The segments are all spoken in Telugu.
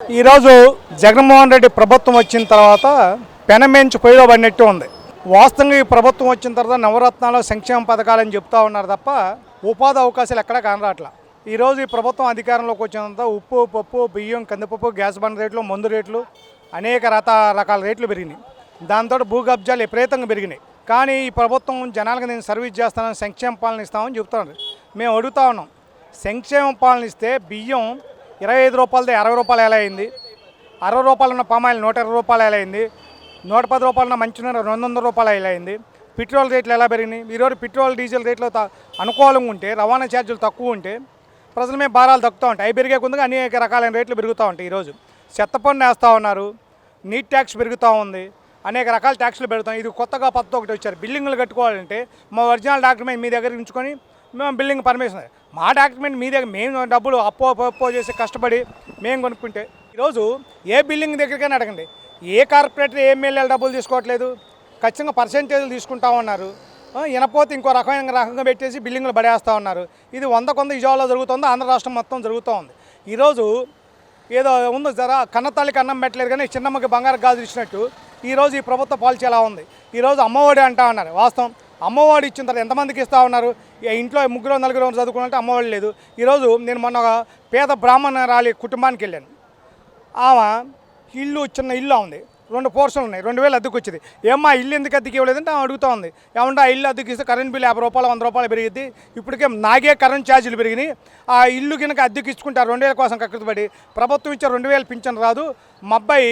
ఈరోజు జగన్మోహన్ రెడ్డి ప్రభుత్వం వచ్చిన తర్వాత పెనమెంచి పొయ్యిలో పడినట్టు ఉంది. వాస్తవంగా ఈ ప్రభుత్వం వచ్చిన తర్వాత నవరత్నాలు సంక్షేమ పథకాలని చెప్తా ఉన్నారు తప్ప ఉపాధి అవకాశాలు ఎక్కడా కనరాట్లా. ఈరోజు ఈ ప్రభుత్వం అధికారంలోకి వచ్చినంత ఉప్పు పప్పు బియ్యం కందిపప్పు గ్యాస్ బండ్ రేట్లు మందు రేట్లు అనేక రత రకాల రేట్లు పెరిగినాయి. దాంతో భూ కబ్జాలు విపరీతంగా పెరిగినాయి. కానీ ఈ ప్రభుత్వం జనాలకు నేను సర్వీస్ చేస్తానని సంక్షేమ పాలన ఇస్తామని చెప్తున్నారు. మేము అడుగుతా ఉన్నాం. సంక్షేమ పాలన ఇస్తే బియ్యం ఇరవై ఐదు రూపాయలది అరవై రూపాయలు ఎలా అయింది? అరవై రూపాయలు ఉన్న పామాయిల్ నూట ఇరవై రూపాయలు ఎలా అయింది? నూట పది రూపాయలు ఉన్న మంచి రెండు వందల రూపాయలు ఎలా అయింది? పెట్రోల్ రేట్లు ఎలా పెరిగినాయి? ఈరోజు పెట్రోల్ డీజిల్ రేట్లు అనుకూలంగా ఉంటే రవాణా ఛార్జీలు తక్కువ ఉంటే ప్రజల మీద భారాలు తగ్గుతూ ఉంటాయి. అవి పెరిగే కొద్దిగా అనేక రకాలైన రేట్లు పెరుగుతూ ఉంటాయి ఈరోజు. చెత్త పన్ను వేస్తూ ఉన్నారు. నీట్ ట్యాక్స్ పెరుగుతూ ఉంది. అనేక రకాల ట్యాక్స్లు పెడతాం ఇది కొత్తగా పద్ధతి ఒకటి వచ్చారు. బిల్డింగ్లు కట్టుకోవాలంటే మా ఒరిజినల్ డాక్యుమెంట్ మీ దగ్గర ఉంచుకొని మేము బిల్డింగ్ పర్మిషన్ మా డాక్యుమెంట్ మీ దగ్గర మేము డబ్బులు అప్పో అప్పో చేసి కష్టపడి మేము కొనుక్కుంటే ఈరోజు ఏ బిల్డింగ్ దగ్గరికైనా అడగండి. ఏ కార్పొరేటర్ ఏ ఎమ్మెల్యేలు డబ్బులు తీసుకోవట్లేదు? ఖచ్చితంగా పర్సెంటేజ్లు తీసుకుంటా ఉన్నారు. ఇనపోతే వినపోతే ఇంకో రకమైన రకంగా పెట్టేసి బిల్డింగ్లు పడేస్తూ ఉన్నారు. ఇది వంద కొంద విజయవాడలో జరుగుతుంది ఆంధ్ర రాష్ట్రం మొత్తం జరుగుతూ ఉంది. ఈరోజు ఏదో ఉందో జర కన్నతల్లికి అన్నం పెట్టలేదు కానీ చిన్నమ్మకి బంగారు గాజులు ఇచ్చినట్టు ఈరోజు ఈ ప్రభుత్వ పాలసీ ఎలా ఉంది? ఈరోజు అమ్మఒడి అంటా ఉన్నారు. వాస్తవం. అమ్మఒడి ఇచ్చిన తర్వాత ఎంతమందికి ఇస్తా ఉన్నారు? ఇంట్లో ముగ్గురు నలుగురు చదువుకున్నట్టు అమ్మఒడి లేదు. ఈరోజు నేను మొన్న ఒక పేద బ్రాహ్మణరాలి కుటుంబానికి వెళ్ళాను. ఆమె ఇల్లు చిన్న ఇల్లు ఉంది. రెండు పోర్షన్లు ఉన్నాయి. రెండు వేలు అద్దెకు వచ్చింది. ఏమ్మా ఇల్లు ఎందుకు అద్దెకి ఇవ్వలేదంటే ఆమె అడుగుతా ఉంది. ఏమంటే ఆ ఇల్లు అద్దెకి ఇస్తే కరెంట్ బిల్ యాభై రూపాయలు వంద రూపాయలు పెరిగింది ఇప్పటికే నాగే కరెంట్ ఛార్జీలు పెరిగినాయి. ఆ ఇల్లు కనుక అద్దెకి ఇచ్చుకుంటారు రెండు వేల కోసం కక్కుతుపడి ప్రభుత్వం ఇచ్చే రెండు వేలు పింఛన్ రాదు. మా అబ్బాయి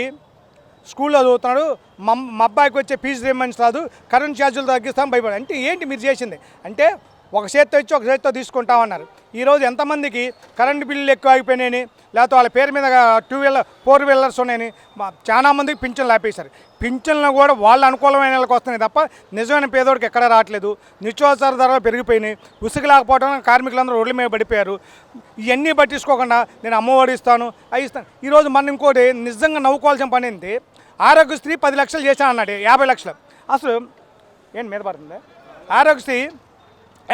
స్కూల్లో చదువుతున్నాడు మా అబ్బాయికి వచ్చే ఫీజు రిమెంట్స్ రాదు కరెంట్ ఛార్జీలు తగ్గిస్తాం భయపడి అంటే ఏంటి మీరు చేసింది? అంటే ఒక చేత్తో ఇచ్చి ఒక చేత్తో తీసుకుంటామన్నారు. ఈరోజు ఎంతమందికి కరెంటు బిల్లులు ఎక్కువ అయిపోయినాయని లేకపోతే వాళ్ళ పేరు మీద టూ వీలర్ ఫోర్ వీలర్స్ ఉన్నాయని మా- చాలా మందికి పింఛన్లు ఆపేశారు. పింఛన్లు కూడా వాళ్ళ అనుకూలమైన వాళ్ళకి వస్తున్నాయి తప్ప నిజమైన పేదోడికి ఎక్కడ రావట్లేదు. నిత్యావసర ధరలు పెరిగిపోయినాయి. ఉసుగు లేకపోవడం కార్మికులందరూ రోడ్ల మీద పడిపోయారు. ఇవన్నీ పట్టించుకోకుండా నేను అమ్మఒడి ఇస్తాను అవి ఇస్తాను. ఈరోజు మనం ఇంకోటి నిజంగా నవ్వుకోవాల్సిన పని ఏంటి? ఆరోగ్యశ్రీ పది లక్షలు చేశాను అన్నాడు యాభై లక్షలు. అసలు ఏంటి మీద పడుతుంది? ఆరోగ్యశ్రీ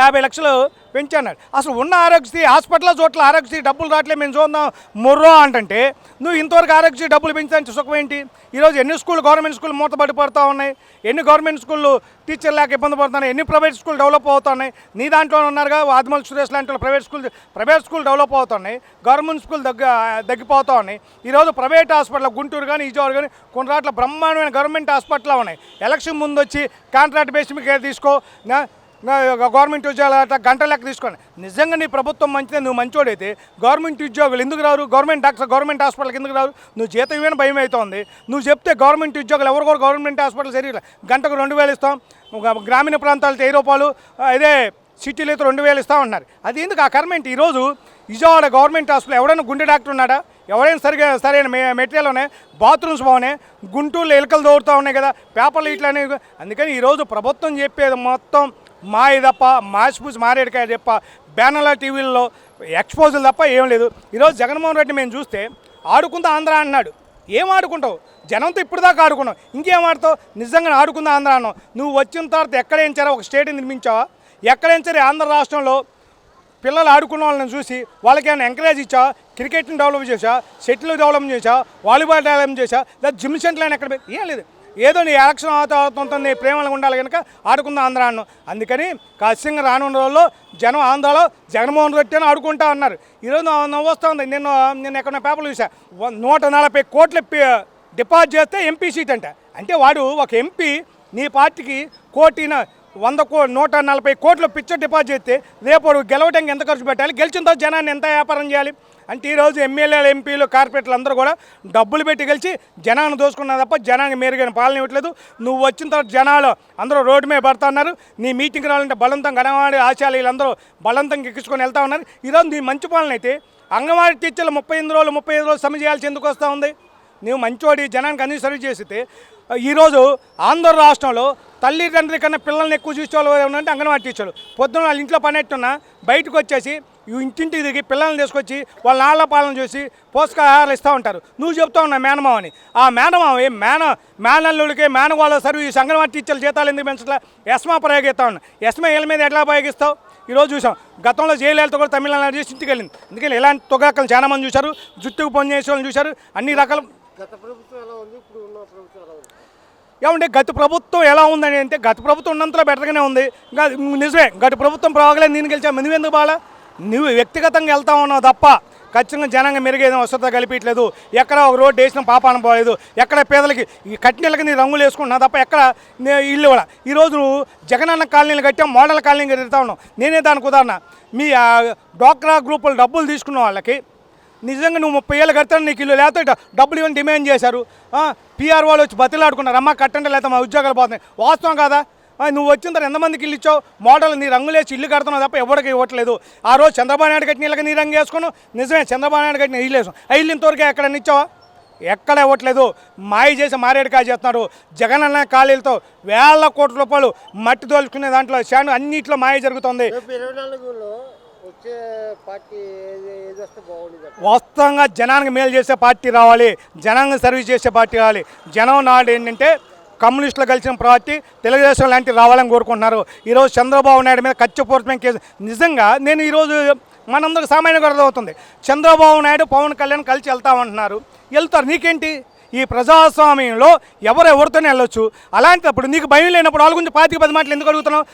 యాభై లక్షలు పెంచాడు అసలు ఉన్న ఆరోగ్యశ్రీ హాస్పిటల్లో చోట్ల ఆరోగ్యశ్రీ డబ్బులు రావట్లేదు మేము చూద్దాం మొర్రో అంటే నువ్వు ఇంతవరకు ఆరోగ్యశ్రీ డబ్బులు పెంచడానికి సుఖం ఏంటి? ఈరోజు ఎన్ని స్కూళ్ళు గవర్నమెంట్ స్కూల్ మూతపడి పడుతూ ఉన్నాయి? ఎన్ని గవర్నమెంట్ స్కూళ్ళు టీచర్ లేక ఇబ్బంది పడుతున్నాయి? ఎన్ని ప్రైవేట్ స్కూల్ డెవలప్ అవుతున్నాయి? నీ దాంట్లో ఉన్నారుగా ఆదిమల్ సురేష్ లాంటి వాళ్ళు private school private school develop అవుతున్నాయి గవర్నమెంట్ స్కూల్ దగ్గ తగ్గిపోతూ ఉన్నాయి. ఈరోజు ప్రైవేట్ హాస్పిటల్ గుంటూరు కానీ విజయవాడ కానీ కొన్ని రాట్ల బ్రహ్మాండమైన గవర్నమెంట్ హాస్పిటల్ ఉన్నాయి. ఎలక్షన్ ముందు వచ్చి కాంట్రాక్ట్ బేస్ మీద తీసుకో గవర్నమెంట్ ఉద్యోగాలు అట్లా గంట లెక్క తీసుకోండి. నిజంగా నీ ప్రభుత్వం మంచిదే నువ్వు మంచోడైతే గవర్నమెంట్ ఉద్యోగులు ఎందుకు రారు? గవర్నమెంట్ డాక్టర్ గవర్నమెంట్ హాస్పిటల్కి ఎందుకు రారు? నువ్వు జీతం ఇవ్వని భయం అవుతుంది నువ్వు చెప్తే గవర్నమెంట్ ఉద్యోగులు ఎవరు కూడా గవర్నమెంట్ హాస్పిటల్ సరిగ్గా గంటకు రెండు వేలు ఇస్తాం. గ్రామీణ ప్రాంతాలతో వెయ్యి రూపాయలు అదే సిటీలో అయితే రెండు వేలు ఇస్తా ఉన్నారు అది ఎందుకు ఆ కర్మ ఏంటి ఈరోజు విజయవాడ గవర్నమెంట్ హాస్పిటల్ ఎవరైనా గుండె డాక్టర్ ఉన్నాడా? ఎవరైనా సరిగా సరైన మెటీరియల్ ఉన్నాయి? బాత్రూమ్స్ బాగున్నాయి? గుంటూరులో ఎలుకలు దోరుతూ ఉన్నాయి కదా? పేపర్లు ఇట్లానే అందుకని ఈరోజు ప్రభుత్వం చెప్పేది మొత్తం మా ఇదప్ప మాసిపూసి మారేడుకాయ తప్ప బ్యానర్ల టీవీల్లో ఎక్స్పోజులు తప్ప ఏం లేదు. ఈరోజు జగన్మోహన్ రెడ్డి మేము చూస్తే ఆడుకుందా ఆంధ్ర అన్నాడు. ఏం ఆడుకుంటావు? జనంతో ఇప్పుడు దాకా ఆడుకున్నావు. ఇంకేం ఆడుతావు? నిజంగా ఆడుకుందా ఆంధ్ర అన్నావు. నువ్వు వచ్చిన తర్వాత ఎక్కడేం సరే ఒక స్టేట్ నిర్మించావా? ఎక్కడైనా సరే ఆంధ్ర రాష్ట్రంలో పిల్లలు ఆడుకున్న వాళ్ళని చూసి వాళ్ళకి ఏమైనా ఎంకరేజ్ ఇచ్చా క్రికెట్ని డెవలప్ చేసా షటిల్ డెవలప్ చేసా వాలీబాల్ డెవలప్ చేసా లేదా జిమ్ సెంటర్ అని ఎక్కడ ఏం లేదు. ఏదో నీ ఎలక్షన్ అవుతుంది నీ ప్రేమలు ఉండాలి కనుక ఆడుకుందాం ఆంధ్ర అన్ను అందుకని ఖచ్చితంగా రానున్న రోజుల్లో జనం ఆంధ్రాలో జగన్మోహన్ రెడ్డి అని ఆడుకుంటా ఉన్నారు ఈరోజు నవ్వు వస్తుంది. నేను నేను ఎక్కడ పేపర్లు చూసా నూట నలభై కోట్ల డిపాజిట్ చేస్తే ఎంపీ సీట్ అంట. అంటే వాడు ఒక ఎంపీ నీ పార్టీకి కోటిన వంద కో నూట నలభై కోట్లు పిక్చర్ డిపాజిట్ చేస్తే రేపు గెలవడానికి ఎంత ఖర్చు పెట్టాలి? గెలిచిన తర్వాత జనాన్ని ఎంత వ్యాపారం చేయాలి? అంటే ఈరోజు ఎమ్మెల్యేలు ఎంపీలు కార్పొరేట్లు అందరూ కూడా డబ్బులు పెట్టి గెలిచి జనాన్ని దోసుకున్నా తప్ప జనానికి మెరుగైన పాలన ఇవ్వట్లేదు. నువ్వు వచ్చిన తర్వాత జనాలు అందరూ రోడ్డు మీద పడతా ఉన్నారు. నీ మీటింగ్ రావాలంటే బలవంతం గణవాడి ఆశాలు వీళ్ళందరూ బలవంతం ఎక్కించుకొని వెళ్తా ఉన్నారు. ఈరోజు నీ మంచి పాలన అయితే అంగన్వాడీ టీచర్లు ముప్పై ఎనిమిది రోజులు ముప్పై ఐదు రోజులు సమ్మె చేయాల్సి ఎందుకు వస్తూ ఉంది? నువ్వు మంచివాడి జనానికి అన్ని సర్వీస్ చేస్తే ఈరోజు ఆంధ్ర రాష్ట్రంలో తల్లిదండ్రుల కన్నా పిల్లల్ని ఎక్కువ చూసేవాళ్ళు ఎవరంటే అంగన్వాడీ టీచర్లు. పొద్దున్న వాళ్ళ ఇంట్లో పని ఎట్టున్నా బయటకు వచ్చేసి ఇంటింటికి దిగి పిల్లల్ని తీసుకొచ్చి వాళ్ళ నాళ్ళ పాలన చూసి పోషకాహారాలు ఇస్తూ ఉంటారు. నువ్వు చెప్తా ఉన్నా మేనమావ అని. ఆ మేనమావ ఏ మేన మేనల్లుడికి మేనగోళ్ళ సర్వీస్ అంగన్వాడీ టీచర్లు జీతాలు ఎందుకు పెంచట్లా? ఎస్మా ప్రయోగిస్తా ఉన్నా. ఎస్మా వీళ్ళ మీద ఎట్లా ప్రయోగిస్తావు? ఈరోజు చూసాం. గతంలో జయలలిత కూడా తమిళనాడు చేసి ఇంటికి వెళ్ళింది. ఎందుకంటే ఇలాంటి తొగాకలు చాలామంది చూశారు. జుట్టుకు పని చేసే వాళ్ళని చూశారు. అన్ని రకాల గత ప్రభుత్వం ఎలా ఉంది? ఇప్పుడు ఉన్న ప్రభుత్వం ఎలా ఉంది? ఏమంటే గత ప్రభుత్వం ఎలా ఉందని అంటే గత ప్రభుత్వం ఉన్నంతలో బెటర్గానే ఉంది. నిజమే గత ప్రభుత్వం బాగలేదు నేను గెలిచా నువ్వు ఎందుకు బాగా నువ్వు వ్యక్తిగతంగా వెళ్తా ఉన్నావు తప్ప ఖచ్చితంగా జనంగా మెరుగైన వసత కలిపించలేదు ఎక్కడ ఒక రోడ్డు వేసిన పాపాన పోలేదు ఎక్కడ పేదలకి ఈ కట్నీళ్ళకి నీ రంగులు వేసుకుంటున్నా తప్ప ఎక్కడ నే- ఇల్లు కూడా ఈరోజు నువ్వు జగనన్న కాలనీలు కట్టాం మోడల్ కాలనీలు తిరుగుతా ఉన్నావు. నేనే దానికి ఉదాహరణ. మీ డ్వాక్రా గ్రూపులు డబ్బులు తీసుకున్న వాళ్ళకి నిజంగా నువ్వు ముప్పై ఏళ్ళు కడతాను నీకు ఇల్లు లేకపోతే డబ్బులు ఇవ్వని డిమాండ్ చేశారు. పిఆర్ వాళ్ళు వచ్చి బతిలాడుకున్నారు. అమ్మ కట్టండి లేకపోతే మా ఉద్యోగాలు పోతున్నాయి. వాస్తవం కాదా? నువ్వు వచ్చిన తర్వాత ఎంతమందికి ఇల్లు ఇచ్చావు? మోడల్ నీ రంగులేసి ఇల్లు కడుతున్నావు తప్ప ఎవరికి ఇవ్వట్లేదు. ఆ రోజు చంద్రబాబు నాయుడు కట్టిన ఇళ్ళకి నీ రంగు వేసుకున్నావు? నిజమే చంద్రబాబు నాయుడు కట్టిన ఇల్లు వేసాం ఆ ఇల్లు ఇంతవరకు ఎక్కడ ఇచ్చావా? ఎక్కడ ఇవ్వట్లేదు. మాయ చేసి మారేడుకాయ చేస్తున్నారు. జగనన్న ఖాళీలతో వేల కోట్ల రూపాయలు మట్టి తోలుకునే దాంట్లో శాను అన్నిట్లో మాయ జరుగుతుంది. ఇరవై నాలుగులో వచ్చే పార్టీ ఏది వస్తే బాగుండేది వాస్తవంగా జనానికి మేలు చేసే పార్టీ రావాలి జనానికి సర్వీస్ చేసే పార్టీ రావాలి. జనం నాడు ఏంటంటే కమ్యూనిస్టులు కలిసిన పార్టీ తెలుగుదేశం లాంటివి రావాలని కోరుకుంటున్నారు. ఈరోజు చంద్రబాబు నాయుడు మీద కచ్చపూర్తమైన కేసు. నిజంగా నేను ఈరోజు మనందరికి సామాన్యంగా అర్థమవుతుంది చంద్రబాబు నాయుడు పవన్ కళ్యాణ్ కలిసి వెళ్తామంటున్నారు. వెళ్తారు. నీకేంటి? ఈ ప్రజాస్వామ్యంలో ఎవరు ఎవరితోనే వెళ్ళొచ్చు. అలాంటప్పుడు నీకు భయం లేనప్పుడు వాళ్ళ గురించి పాతికి పది మాటలు ఎందుకు అడుగుతున్నావు?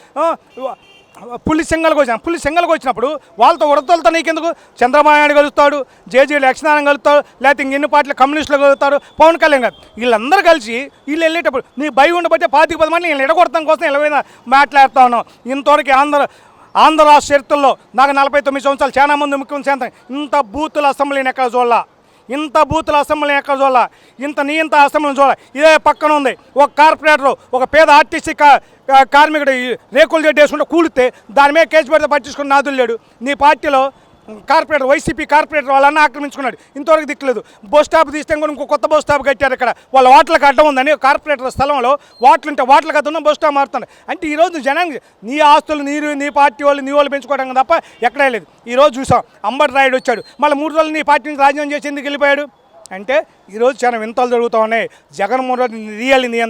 పులి సింగల్కి వచ్చిన పులి సింగల్కి వచ్చినప్పుడు వాళ్ళతో ఉడతలతో నీకెందుకు? చంద్రబాబు నాయుడు కలుస్తాడు జేజీ లక్ష్మీనారాయణ కలుస్తాడు లేకపోతే ఇంకెన్ని పార్టీలు కమ్యూనిస్టులు కలుగుతారు పవన్ కళ్యాణ్ గారు. వీళ్ళందరూ కలిసి వీళ్ళు వెళ్ళేటప్పుడు నీ భయం ఉండబట్టే పాతిక పది మంది వీళ్ళని ఎడగొడతాం కోసం ఇలా మాట్లాడుతా ఉన్నాం. ఇంతవరకు ఆంధ్ర ఆంధ్ర రాష్ట్ర చరిత్రలో నాకు నలభై తొమ్మిది సంవత్సరాలు చాలా మంది ముఖ్యమంత్రి ఇంత బూతుల అసెంబ్లీని ఎక్కడ చూడాల? ఇంత బూతుల అసెంబ్లీ ఎక్కడ చూడాల? ఇంత నీ ఇంత అసెంబ్లీని చూడాలి? ఇదే పక్కన ఉంది. ఒక కార్పొరేటర్ ఒక పేద ఆర్టీసీ కా కార్మికుడు రేకులు చెడ్డేసుకుంటే కూలితే దాని మీద కేసు పెడితే పట్టించుకుని నాదులు లేడు. నీ పార్టీలో కార్పొరేటర్ వైసీపీ కార్పొరేటర్ వాళ్ళని ఆక్రమించుకున్నాడు. ఇంతవరకు దిక్కులేదు బస్ స్టాప్ తీస్తే కూడా ఇంకో కొత్త బస్ స్టాప్ కట్టారు ఇక్కడ. వాళ్ళ వాటిలకు అడ్డం ఉందని కార్పొరేటర్ స్థలంలో వాటిలు ఉంటే వాటిలకు అడ్డం బస్ స్టాప్ మారుతుంది అంటే ఈరోజు జనానికి నీ ఆస్తులు నీరు నీ పార్టీ వాళ్ళు నీ వాళ్ళు పెంచుకోవడం తప్ప ఎక్కడే లేదు. ఈరోజు చూసాం. అంబటి రాయుడు వచ్చాడు. మళ్ళీ మూడు రోజులు నీ పార్టీ నుంచి రాజీనామా చేసి ఎందుకు వెళ్ళిపోయాడు? అంటే ఈరోజు చాలా వింతలు జరుగుతూ ఉన్నాయి. జగన్మోహన్ రెడ్డి రియల్ నీ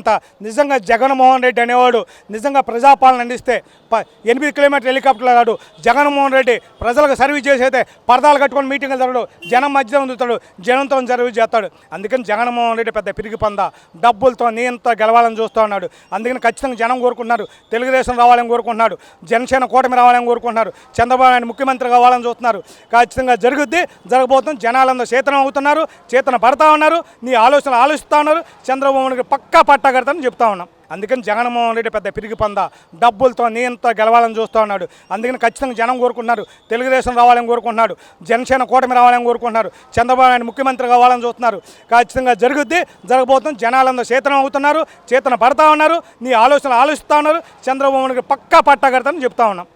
నిజంగా జగన్మోహన్ రెడ్డి అనేవాడు నిజంగా ప్రజాపాలన అందిస్తే ప ఎనిమిది కిలోమీటర్ హెలికాప్టర్లు రాడు జగన్మోహన్ రెడ్డి ప్రజలకు సర్వీస్ చేసైతే పరదాలు కట్టుకొని మీటింగ్లు జరగడు. జనం మధ్యలో ఉందుతాడు జనంతో సర్వీస్ చేస్తాడు. అందుకని జగన్మోహన్ రెడ్డి పెద్ద పిరిగి పంద. డబ్బులతో నియంత గెలవాలని చూస్తూ ఉన్నాడు. అందుకని ఖచ్చితంగా జనం కోరుకుంటున్నారు. తెలుగుదేశం రావాలని కోరుకుంటున్నాడు జనసేన కూటమి రావాలని కోరుకుంటున్నారు. చంద్రబాబు నాయుడు ముఖ్యమంత్రి కావాలని చూస్తున్నారు. ఖచ్చితంగా జరుగుద్ది. జరగబోతుంది. జనాలందరూ చేతనం అవుతున్నారు. చేతన పడతా ఉన్నారు. నీ ఆలోచనలు ఆలోచిస్తూ ఉన్నారు. చంద్రబాబు పక్కా పట్టగడతానని చెప్తా ఉన్నాం. అందుకని జగన్మోహన్ రెడ్డి పెద్ద పిరిగి పంద డబ్బులతో నీంత గెలవాలని చూస్తూ ఉన్నాడు. అందుకని ఖచ్చితంగా జనం కోరుకుంటున్నారు. తెలుగుదేశం రావాలని కోరుకుంటున్నాడు జనసేన కూటమి రావాలని కోరుకుంటున్నారు. చంద్రబాబు నాయుడు ముఖ్యమంత్రి కావాలని చూస్తున్నారు. ఖచ్చితంగా జరుగుద్ది జరగబోతుంది. జనాలందరూ చేతనం అవుతున్నారు. చేతన పడతా ఉన్నారు. నీ ఆలోచనలు ఆలోచిస్తూ ఉన్నారు. చంద్రబాబు పక్కా పట్టగడతానని చెప్తా ఉన్నాం.